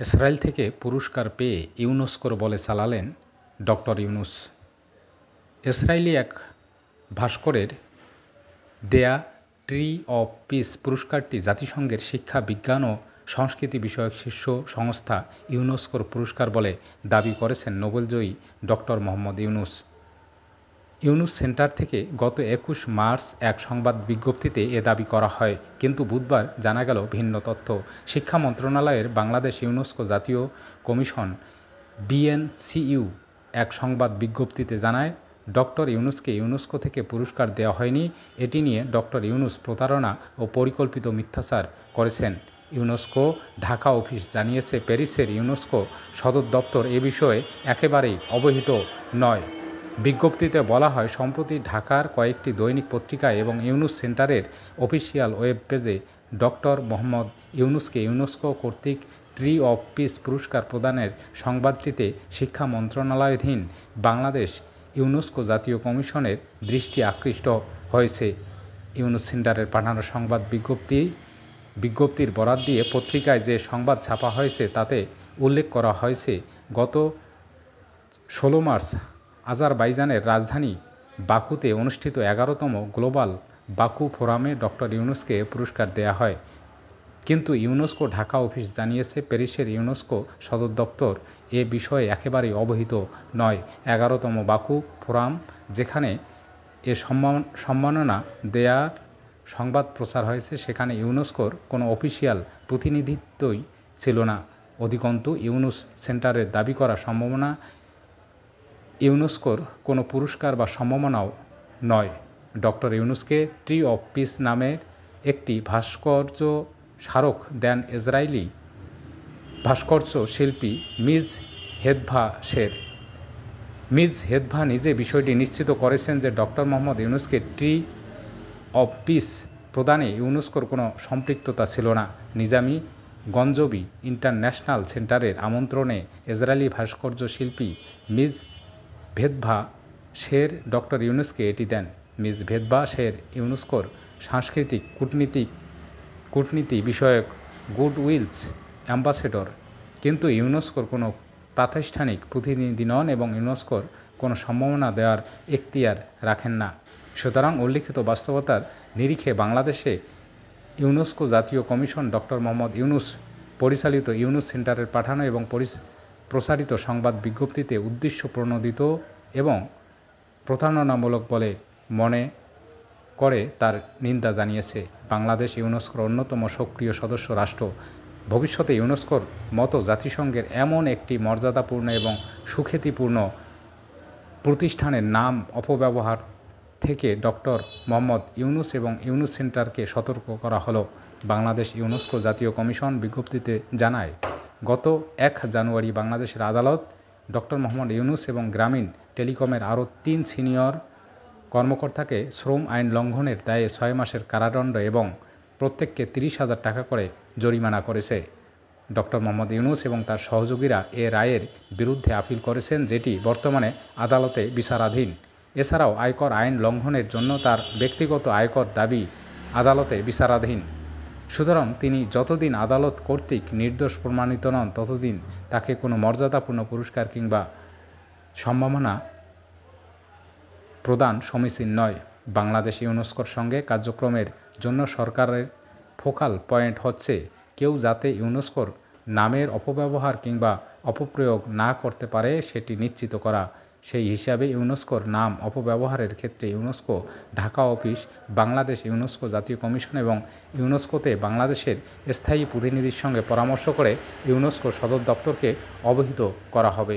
Israel থেকে পুরস্কার পেয়ে ইউনেস্কোর বলে চালালেন ডক্টর ইউনুস। ইসরায়েলি এক ভাস্করের দেয়া ট্রি অফ পিস পুরস্কারটি জাতিসংঘের শিক্ষা, বিজ্ঞান ও সংস্কৃতি বিষয়ক শীর্ষ সংস্থা ইউনেস্কোর পুরস্কার বলে দাবি করেছেন নোবেলজয়ী ডক্টর মোহাম্মদ ইউনুস। ইউনুস সেন্টার থেকে গত একুশ মার্চ এক সংবাদ বিজ্ঞপ্তিতে এ দাবি করা হয়। কিন্তু বুধবার জানা গেল ভিন্ন তথ্য। শিক্ষা মন্ত্রণালয়ের বাংলাদেশ ইউনেস্কো জাতীয় কমিশন, বিএনসিইউ, এক সংবাদ বিজ্ঞপ্তিতে জানায়, ডক্টর ইউনুসকে ইউনেস্কো থেকে পুরস্কার দেওয়া হয়নি। এটি নিয়ে ডক্টর ইউনুস প্রতারণা ও পরিকল্পিত মিথ্যাচার করেছেন। ইউনেস্কো ঢাকা অফিস জানিয়েছে, প্যারিসের ইউনেস্কো সদর দপ্তর এ বিষয়ে একেবারেই অবহিত নয়। বিজ্ঞপ্তিতে বলা হয়, সম্প্রতি ঢাকার কয়েকটি দৈনিক পত্রিকায় এবং ইউনুস সেন্টারের অফিসিয়াল ওয়েব পেজে ডক্টর মোহাম্মদ ইউনুসকে ইউনেস্কো কর্তৃক ট্রি অফ পিস পুরস্কার প্রদানের সংবাদটিতে শিক্ষা মন্ত্রণালয়াধীন বাংলাদেশ ইউনেস্কো জাতীয় কমিশনের দৃষ্টি আকৃষ্ট হয়েছে। ইউনুস সেন্টারের পাঠানো সংবাদ বিজ্ঞপ্তি, বিজ্ঞপ্তির বরাত দিয়ে পত্রিকায় যে সংবাদ ছাপা হয়েছে তাতে উল্লেখ করা হয়েছে, গত ষোলো মার্চ আজারবাইজানের রাজধানী বাকুতে অনুষ্ঠিত এগারোতম গ্লোবাল বাকু ফোরামে ডক্টর ইউনুসকে পুরস্কার দেয়া হয়। কিন্তু ইউনেস্কো ঢাকা অফিস জানিয়েছে, প্যারিসের ইউনেস্কো সদর দপ্তর এ বিষয়ে একেবারেই অবহিত নয়। এগারোতম বাকু ফোরাম, যেখানে এ সম্মান, সম্মাননা দেয়ার সংবাদ প্রচার হয়েছে, সেখানে ইউনেস্কোর কোনো অফিসিয়াল প্রতিনিধিত্বই ছিল না। অধিকন্তু, ইউনুস সেন্টারের দাবি করা সম্ভাবনা ইউনেস্কোর কোনো পুরস্কার বা সম্মাননাও নয়। ডক্টর ইউনুসকে ট্রি অফ পিস নামের একটি ভাস্কর্য স্মারক দেন ইসরায়েলি ভাস্কর্য শিল্পী মিজ হেদভা শের। মিজ হেদভা নিজে বিষয়টি নিশ্চিত করেছেন যে ডক্টর মোহাম্মদ ইউনুসকে ট্রি অফ পিস প্রদানে ইউনেস্কোর কোনো সম্পৃক্ততা ছিল না। নিজামি গঞ্জবি ইন্টারন্যাশনাল সেন্টারের আমন্ত্রণে ইসরায়েলি ভাস্কর্য শিল্পী মিজ ভেদভা শের ডক্টর ইউনুসকে এটি দেন। মিস ভেদভা শের ইউনেস্কোর সাংস্কৃতিক কূটনীতিক কূটনীতি বিষয়ক গুডউইলস অ্যাম্বাসেডর। কিন্তু ইউনেস্কোর কোনো প্রাতিষ্ঠানিক প্রতিনিধি নন এবং ইউনেস্কোর কোনো সম্ভাবনা দেওয়ার এখতিয়ার রাখেন না। সুতরাং উল্লিখিত বাস্তবতার নিরিখে বাংলাদেশে ইউনেস্কো জাতীয় কমিশন ডক্টর মোহাম্মদ ইউনুস, পরিচালিত ইউনুস সেন্টারের পাঠানো এবং প্রসারিত সংবাদ বিজ্ঞপ্তিতে উদ্দেশ্য প্রণোদিত এবং প্রতারণামূলক বলে মনে করে তার নিন্দা জানিয়েছে। বাংলাদেশ ইউনেস্কোর অন্যতম সক্রিয় সদস্য রাষ্ট্র। ভবিষ্যতে ইউনেস্কোর মতো জাতিসংঘের এমন একটি মর্যাদাপূর্ণ এবং সুখ্যাতিপূর্ণ প্রতিষ্ঠানের নাম অপব্যবহার থেকে ডক্টর মোহাম্মদ ইউনুস এবং ইউনুস সেন্টারকে সতর্ক করা হলো, বাংলাদেশ ইউনেস্কো জাতীয় কমিশন বিজ্ঞপ্তিতে জানায়। গত এক জানুয়ারি বাংলাদেশের আদালত ডক্টর মোহাম্মদ ইউনুস এবং গ্রামীণ টেলিকমের আরও তিন সিনিয়র কর্মকর্তাকে শ্রম আইন লঙ্ঘনের দায়ে ছয় মাসের কারাদণ্ড এবং প্রত্যেককে তিরিশ হাজার টাকা করে জরিমানা করেছে। ডক্টর মোহাম্মদ ইউনুস এবং তার সহযোগীরা এ রায়ের বিরুদ্ধে আপিল করেছেন, যেটি বর্তমানে আদালতে বিচারাধীন। এছাড়াও আয়কর আইন লঙ্ঘনের জন্য তার ব্যক্তিগত আয়কর দাবি আদালতে বিচারাধীন। সুতরাং তিনি যতদিন আদালত কর্তৃক নির্দোষ প্রমাণিত নন, ততদিন তাকে কোনো মর্যাদাপূর্ণ পুরস্কার কিংবা সম্ভাবনা প্রদান সমীচীন নয়। বাংলাদেশ ইউনেস্কোর সঙ্গে কার্যক্রমের জন্য সরকারের ফোকাল পয়েন্ট হচ্ছে কেউ যাতে ইউনেস্কোর নামের অপব্যবহার কিংবা অপপ্রয়োগ না করতে পারে, সেটি নিশ্চিত করা। সেই হিসাবে ইউনেস্কোর নাম অপব্যবহারের ক্ষেত্রে UNESCO, Dhaka office, Bangladesh UNESCO জাতীয় কমিশন এবং ইউনেস্কোতে বাংলাদেশের স্থায়ী প্রতিনিধির সঙ্গে পরামর্শ করে ইউনেস্কো সদর দপ্তরকে অবহিত করা হবে।